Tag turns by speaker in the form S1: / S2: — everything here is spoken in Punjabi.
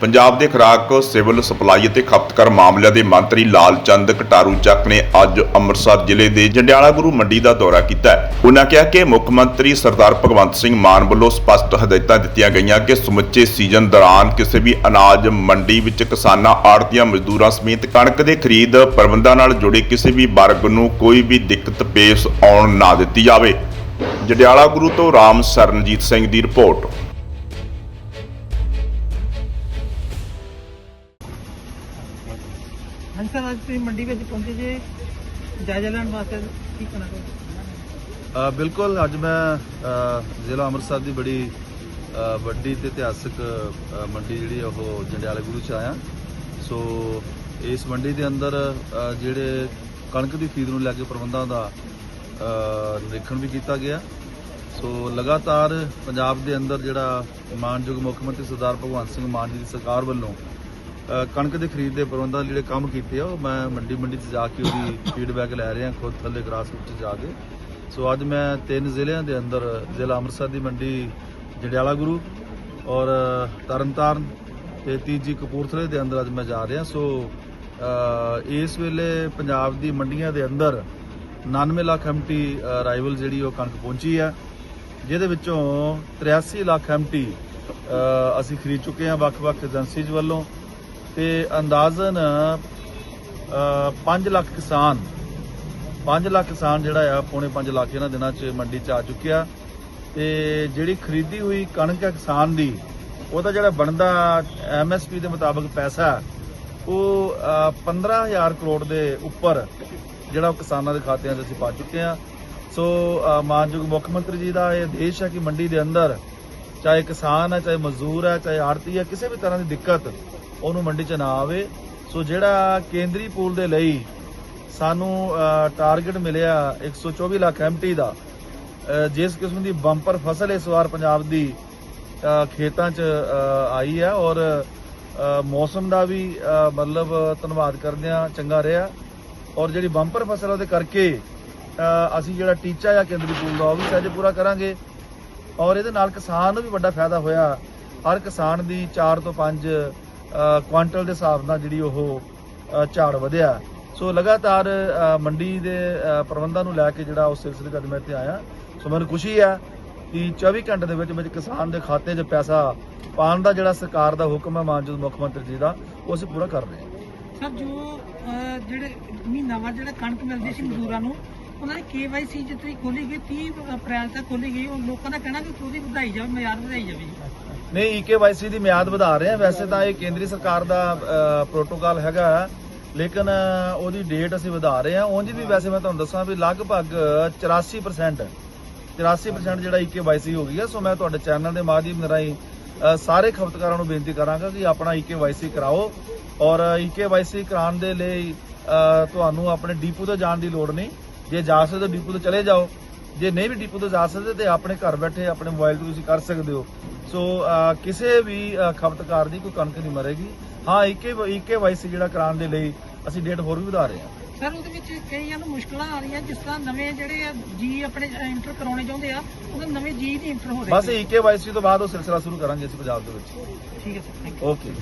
S1: ਪੰਜਾਬ ਦੇ ਖੁਰਾਕ, ਸਿਵਲ ਸਪਲਾਈ ਅਤੇ ਖਪਤਕਾਰ ਮਾਮਲਿਆਂ ਦੇ ਮੰਤਰੀ ਲਾਲਚੰਦ ਕਟਾਰੂ ਚੱਕ ਨੇ ਅੱਜ ਅੰਮ੍ਰਿਤਸਰ ਜ਼ਿਲ੍ਹੇ ਦੇ ਜੰਡਿਆਲਾ ਗੁਰੂ ਮੰਡੀ ਦਾ ਦੌਰਾ ਕੀਤਾ ਉਹਨਾਂ ਕਿਹਾ ਕਿ ਮੁੱਖ ਮੰਤਰੀ ਸਰਦਾਰ ਭਗਵੰਤ ਸਿੰਘ ਮਾਨ ਵੱਲੋਂ ਸਪਸ਼ਟ ਹਦਾਇਤਾਂ ਦਿੱਤੀਆਂ ਗਈਆਂ ਕਿ ਸਮੁੱਚੇ ਸੀਜ਼ਨ ਦੌਰਾਨ ਕਿਸੇ ਵੀ ਅਨਾਜ ਮੰਡੀ ਵਿੱਚ ਕਿਸਾਨਾਂ ਆੜਤੀਆਂ ਮਜ਼ਦੂਰਾਂ ਸਮੇਤ ਕਣਕ ਦੇ ਖਰੀਦ ਪ੍ਰਬੰਧਾਂ ਨਾਲ ਜੁੜੇ ਕਿਸੇ ਵੀ ਵਰਗ ਨੂੰ ਕੋਈ ਵੀ ਦਿੱਕਤ ਪੇਸ਼ ਆਉਣ ਨਾ ਦਿੱਤੀ ਜਾਵੇ। ਜੰਡਿਆਲਾ ਗੁਰੂ ਤੋਂ ਰਾਮ ਸਰਨਜੀਤ ਸਿੰਘ ਦੀ ਰਿਪੋਰਟ।
S2: ਹਾਂਜੀ ਸਰ ਅੱਜ ਤੁਸੀਂ ਮੰਡੀ ਵਿੱਚ ਪਹੁੰਚੇ ਜੇ। ਜਾਇਜ਼ਾ ਲੈਣ ਵਾਸਤੇ ਕੀ ਕਰਨਾ ਚਾਹੁੰਦੇ
S3: ਬਿਲਕੁਲ, ਅੱਜ ਮੈਂ ਜ਼ਿਲ੍ਹਾ ਅੰਮ੍ਰਿਤਸਰ ਦੀ ਬੜੀ ਵੱਡੀ ਤੇ ਇਤਿਹਾਸਕ ਮੰਡੀ ਜਿਹੜੀ ਉਹ ਜੰਡਿਆਲੇ ਗੁਰੂ ਚ ਆਇਆ। ਸੋ, ਇਸ ਮੰਡੀ ਦੇ ਅੰਦਰ ਜਿਹੜੇ ਕਣਕ ਦੀ ਖਰੀਦ ਨੂੰ ਲੈ ਕੇ ਪ੍ਰਬੰਧਾਂ ਦਾ ਨਿਰੀਖਣ ਵੀ ਕੀਤਾ ਗਿਆ। ਸੋ, ਲਗਾਤਾਰ ਪੰਜਾਬ ਦੇ ਅੰਦਰ ਜਿਹੜਾ ਮਾਨਯੋਗ ਮੁੱਖ ਮੰਤਰੀ ਸਰਦਾਰ ਭਗਵੰਤ ਸਿੰਘ ਮਾਨ ਜੀ ਦੀ ਸਰਕਾਰ ਵੱਲੋਂ ਕਣਕ ਦੇ ਖਰੀਦ ਦੇ ਪ੍ਰਬੰਧਾਂ ਦੇ ਜਿਹੜੇ ਕੰਮ ਕੀਤੇ ਆ, ਉਹ ਮੈਂ ਮੰਡੀ ਮੰਡੀ 'ਚ ਜਾ ਕੇ ਉਹਦੀ ਫੀਡਬੈਕ ਲੈ ਰਿਹਾ, ਖੁਦ ਥੱਲੇ ਗ੍ਰਾਸ ਰੂਟ 'ਚ ਜਾ ਕੇ। ਸੋ ਅੱਜ ਮੈਂ ਤਿੰਨ ਜ਼ਿਲ੍ਹਿਆਂ ਦੇ ਅੰਦਰ, ਜ਼ਿਲ੍ਹਾ ਅੰਮ੍ਰਿਤਸਰ ਦੀ ਮੰਡੀ ਜੰਡਿਆਲਾ ਗੁਰੂ ਔਰ ਤਰਨਤਾਰਨ ਤੇ ਤੀਜੀ ਕਪੂਰਥਲੇ ਦੇ ਅੰਦਰ ਅੱਜ ਮੈਂ ਜਾ ਰਿਹਾ। ਸੋ ਇਸ ਵੇਲੇ ਪੰਜਾਬ ਦੀ ਮੰਡੀਆਂ ਦੇ ਅੰਦਰ 99 ਲੱਖ ਐਮਟੀ ਰਾਈਵਲ ਜਿਹੜੀ ਉਹ ਕਣਕ ਪਹੁੰਚੀ ਹੈ ਜਿਹਦੇ ਵਿੱਚੋਂ 83 ਲੱਖ ਐਮਟੀ ਅਸੀਂ ਖਰੀਦ ਚੁੱਕੇ ਹਾਂ ਵੱਖ-ਵੱਖ ਏਜੰਸੀਜ਼ ਵੱਲੋਂ। ਤੇ ਅੰਦਾਜ਼ਨ 5 ਲੱਖ ਕਿਸਾਨ 5 ਲੱਖ ਕਿਸਾਨ ਜਿਹੜਾ ਆ ਪੌਣੇ 5 ਲੱਖ ਇਹਨਾਂ ਦਿਨਾਂ 'ਚ ਮੰਡੀ 'ਚ ਆ ਚੁੱਕਿਆ ਤੇ ਜਿਹੜੀ ਖਰੀਦੀ ਹੋਈ ਕਣਕ ਹੈ ਕਿਸਾਨ ਦੀ ਉਹਦਾ ਜਿਹੜਾ ਬਣਦਾ ਐਮਐਸਪੀ ਦੇ ਮੁਤਾਬਕ ਪੈਸਾ ਉਹ ਅ, 15000 ਕਰੋੜ ਦੇ ਉੱਪਰ ਜਿਹੜਾ ਉਹ ਕਿਸਾਨਾਂ ਦੇ ਖਾਤਿਆਂ 'ਚ ਅਸੀਂ ਪਾ ਚੁੱਕੇ ਹਾਂ ਸੋ ਮਾਨਯੋਗ ਮੁੱਖ ਮੰਤਰੀ ਜੀ ਦਾ ਇਹ ਆਦੇਸ਼ ਹੈ ਕਿ ਮੰਡੀ ਦੇ ਅੰਦਰ ਚਾਹੇ ਕਿਸਾਨ ਹੈ, ਚਾਹੇ ਮਜ਼ਦੂਰ ਹੈ, ਚਾਹੇ ਆੜਤੀ ਹੈ, ਕਿਸੇ ਵੀ ਤਰ੍ਹਾਂ ਦੀ ਦਿੱਕਤ, ਉਹਨੂੰ ਮੰਡੀ 'ਚ ਨਾ ਆਵੇ। ਸੋ ਜਿਹੜਾ ਕੇਂਦਰੀ ਪੂਲ ਦੇ ਲਈ ਸਾਨੂੰ ਟਾਰਗੇਟ ਮਿਲਿਆ 124 ਲੱਖ ਐਮਟੀ ਦਾ ਜਿਸ ਕਿਸਮ ਦੀ ਬੰਪਰ ਫਸਲ ਇਸ ਵਾਰ ਪੰਜਾਬ ਦੀ ਖੇਤਾਂ 'ਚ ਆਈ ਹੈ ਔਰ ਮੌਸਮ ਦਾ ਵੀ ਮਤਲਬ ਧੰਨਵਾਦ ਕਰਦੇ ਆ ਚੰਗਾ ਰਿਹਾ। ਔਰ ਜਿਹੜੀ ਬੰਪਰ ਫਸਲ ਉਹਦੇ ਕਰਕੇ ਅਸੀਂ ਜਿਹੜਾ ਟੀਚਾ ਆ ਕੇਂਦਰੀ ਪੂਲ ਦਾ, ਉਹ ਵੀ ਸਹਿਜ ਪੂਰਾ ਕਰਾਂਗੇ। ਔਰ ਇਹਦੇ ਨਾਲ ਕਿਸਾਨ ਨੂੰ ਵੀ ਵੱਡਾ ਫਾਇਦਾ ਹੋਇਆ। ਹਰ ਕਿਸਾਨ ਦੀ 4 ਤੋਂ 5 ਕੁਆਂਟਲ ਦੇ ਹਿਸਾਬ ਨਾਲ ਜਿਹੜੀ ਉਹ ਝਾੜ ਵਧਿਆ। ਸੋ ਲਗਾਤਾਰ ਮੰਡੀ ਦੇ ਪ੍ਰਬੰਧਾਂ ਨੂੰ ਲੈ ਕੇ ਜਿਹੜਾ ਉਸ ਸਿਲਸਿਲੇ 'ਚ ਮੈਂ ਇੱਥੇ ਆਇਆ। ਸੋ ਮੈਨੂੰ ਖੁਸ਼ੀ ਹੈ ਕਿ 24 ਘੰਟੇ ਦੇ ਵਿੱਚ ਵਿੱਚ ਕਿਸਾਨ ਦੇ ਖਾਤੇ 'ਚ ਪੈਸਾ ਪਾਉਣ ਦਾ ਜਿਹੜਾ ਸਰਕਾਰ ਦਾ ਹੁਕਮ ਹੈ, ਮਾਨਯੋਗ ਮੁੱਖ ਮੰਤਰੀ ਜੀ ਦਾ, ਉਹ ਅਸੀਂ ਪੂਰਾ ਕਰ ਰਹੇ ਹਾਂ।
S2: ਸਰ, ਜੋ ਜਿਹੜੇ ਮਹੀਨਾਵਾਰ ਜਿਹੜਾ ਕਣਕ ਮਿਲਦੀ ਸੀ ਮਜ਼ਦੂਰਾਂ ਨੂੰ ਉਹਨਾਂ ਦੀ ਕੇਵਾਈਸੀ ਜਿੱਥੇ ਖੋਲੀ ਗਈ 30 ਅਪ੍ਰੈਲ ਤੱਕ ਖੋਲੀ ਗਈ, ਉਹ ਲੋਕਾਂ ਦਾ ਕਹਿਣਾ ਕਿ ਉਹਦੀ ਵਧਾਈ ਜਾਵੇ ਮਿਆਰ ਵਧਾਈ ਜਾਵੇ।
S3: ਨਹੀਂ ਈਕੇਵਾਈਸੀ ਦੀ ਮਿਆਦ ਵਧਾ ਰਹੇ ਆ ਵੈਸੇ ਤਾਂ ਇਹ ਕੇਂਦਰੀ ਸਰਕਾਰ ਦਾ ਪ੍ਰੋਟੋਕਾਲ ਹੈਗਾ। ਲੇਕਿਨ ਉਹਦੀ ਡੇਟ ਅਸੀਂ ਵਧਾ ਰਹੇ ਹਾਂ। ਉਂਝ ਵੀ ਵੈਸੇ ਮੈਂ ਤੁਹਾਨੂੰ ਦੱਸਾਂ ਵੀ ਲਗਭਗ 84% 84% ਜਿਹੜਾ ਈਕੇਵਾਈਸੀ ਹੋ ਗਈ ਹੈ। ਸੋ ਮੈਂ ਤੁਹਾਡੇ ਚੈਨਲ ਦੇ ਮਾਧਿਅਮ ਰਾਹੀਂ ਸਾਰੇ ਖਪਤਕਾਰਾਂ ਨੂੰ ਬੇਨਤੀ ਕਰਾਂਗਾ ਕਿ ਆਪਣਾ ਈਕੇਵਾਈਸੀ ਕਰਾਓ। ਔਰ ਈਕੇਵਾਈਸੀ ਕਰਾਉਣ ਦੇ ਲਈ ਤੁਹਾਨੂੰ ਆਪਣੇ ਡੀਪੂ ਤੇ ਜਾਣ ਦੀ ਲੋੜ ਨਹੀਂ। ਜੇ ਜਾ ਸਕਦੇ ਹੋ ਡੀਪੂ ਤੇ ਚਲੇ ਜਾਓ। ਜੇ ਨਹੀਂ ਵੀ ਡੀਪੂ ਤੇ ਜਾ ਸਕਦੇ ਤੇ ਆਪਣੇ ਘਰ ਬੈਠੇ ਆਪਣੇ ਮੋਬਾਈਲ ਤੋਂ ਤੁਸੀਂ ਕਰ ਸਕਦੇ ਹੋ। ਸੋ ਕਿਸੇ ਵੀ ਖਪਤਕਾਰ ਦੀ ਕੋਈ ਕਣਕ ਨਹੀਂ ਮਰੇਗੀ। ਹਾਂ ਈਕੇ ਈਕੇਵਾਈਸੀ ਜਿਹੜਾ ਕਰਾਉਣ ਦੇ ਲਈ ਅਸੀਂ ਡੇਟ ਹੋਰ ਵੀ ਵਧਾ ਰਹੇ ਹਾਂ।
S2: ਸਰ ਉਹਦੇ ਵਿੱਚ ਕਈਆਂ ਨੂੰ ਮੁਸ਼ਕਲਾਂ ਆ ਰਹੀਆਂ ਜਿਸ ਤਰ੍ਹਾਂ ਨਵੇਂ ਜਿਹੜੇ ਜੀ ਆਪਣੇ ਇੰਟਰ ਕਰਾਉਣੇ ਚਾਹੁੰਦੇ ਆ ਉਹਨਾਂ ਨਵੇਂ ਜੀ ਨਹੀਂ ਇੰਟਰ ਹੋ ਰਹੇ।
S3: ਬਸ ਈਕੇਵਾਈਸੀ ਤੋਂ ਬਾਅਦ ਉਹ ਸਿਲਸਿਲਾ ਸ਼ੁਰੂ ਕਰਾਂਗੇ ਅਸੀਂ ਪੰਜਾਬ ਦੇ ਵਿੱਚ।
S2: ਠੀਕ ਹੈ ਸਰ ਥੈਂਕ ਯੂ
S3: ਓਕੇ